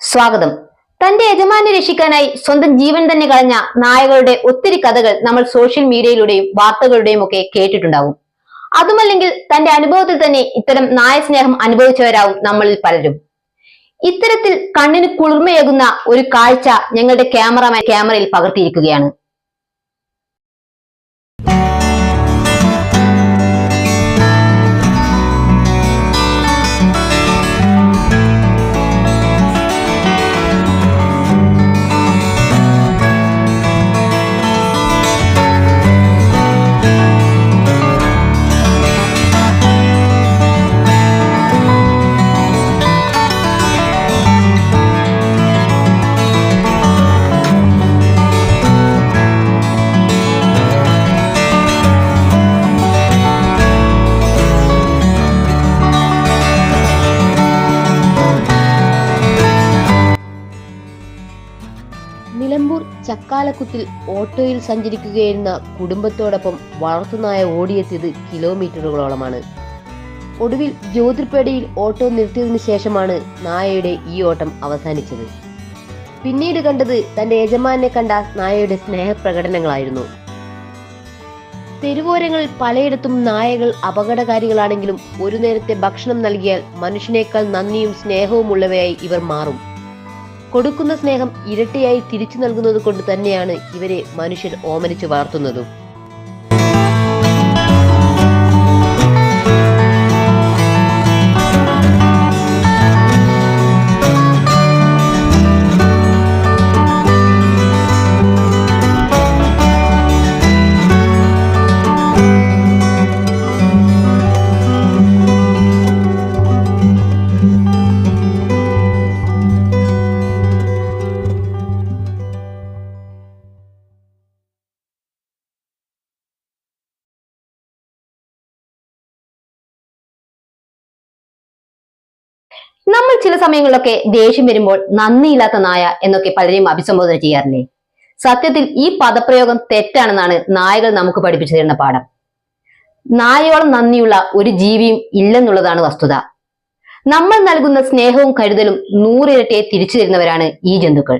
സ്വാഗതം. തന്റെ യജമാനെ രക്ഷിക്കാനായി സ്വന്തം ജീവൻ തന്നെ കളഞ്ഞ നായകളുടെ ഒത്തിരി കഥകൾ നമ്മൾ സോഷ്യൽ മീഡിയയിലൂടെയും വാർത്തകളുടെയും ഒക്കെ കേട്ടിട്ടുണ്ടാവും. അതുമല്ലെങ്കിൽ തന്റെ അനുഭവത്തിൽ തന്നെ ഇത്തരം നായസ്നേഹം അനുഭവിച്ചവരാവും നമ്മളിൽ പലരും. ഇത്തരത്തിൽ കണ്ണിന് കുളിർമയേകുന്ന ഒരു കാഴ്ച ഞങ്ങളുടെ ക്യാമറമാൻ ക്യാമറയിൽ പകർത്തിയിരിക്കുകയാണ്. നിലമ്പൂർ ചക്കാലക്കുത്തിൽ ഓട്ടോയിൽ സഞ്ചരിക്കുകയായിരുന്ന കുടുംബത്തോടൊപ്പം വളർത്തുനായ ഓടിയെത്തിയത് കിലോമീറ്ററുകളോളമാണ്. ഒടുവിൽ ജ്യോതിർപേടയിൽ ഓട്ടോ നിർത്തിയതിനു ശേഷമാണ് നായയുടെ ഈ ഓട്ടം അവസാനിച്ചത്. പിന്നീട് കണ്ടത് തന്റെ യജമാനെ കണ്ട നായയുടെ സ്നേഹപ്രകടനങ്ങളായിരുന്നു. തെരുവോരങ്ങളിൽ പലയിടത്തും നായകൾ അപകടകാരികളാണെങ്കിലും ഒരു നേരത്തെ ഭക്ഷണം നൽകിയാൽ മനുഷ്യനേക്കാൾ നന്ദിയും സ്നേഹവും ഉള്ളവയായി ഇവർ മാറും. കൊടുക്കുന്ന സ്നേഹം ഇരട്ടിയായി തിരിച്ചു നൽകുന്നത് കൊണ്ട് തന്നെയാണ് ഇവരെ മനുഷ്യൻ ഓമനിച്ചു വളർത്തുന്നതും നമ്മൾ ചില സമയങ്ങളിലൊക്കെ ദേഷ്യം വരുമ്പോൾ നന്ദിയില്ലാത്ത നായ എന്നൊക്കെ പലരെയും അഭിസംബോധന ചെയ്യാറില്ലേ? സത്യത്തിൽ ഈ പദപ്രയോഗം തെറ്റാണെന്നാണ് നായകൾ നമുക്ക് പഠിപ്പിച്ചു തരുന്ന പാഠം. നായയോളം നന്ദിയുള്ള ഒരു ജീവിയും ഇല്ലെന്നുള്ളതാണ് വസ്തുത. നമ്മൾ നൽകുന്ന സ്നേഹവും കരുതലും നൂറിരട്ടിയെ തിരിച്ചു തരുന്നവരാണ് ഈ ജന്തുക്കൾ.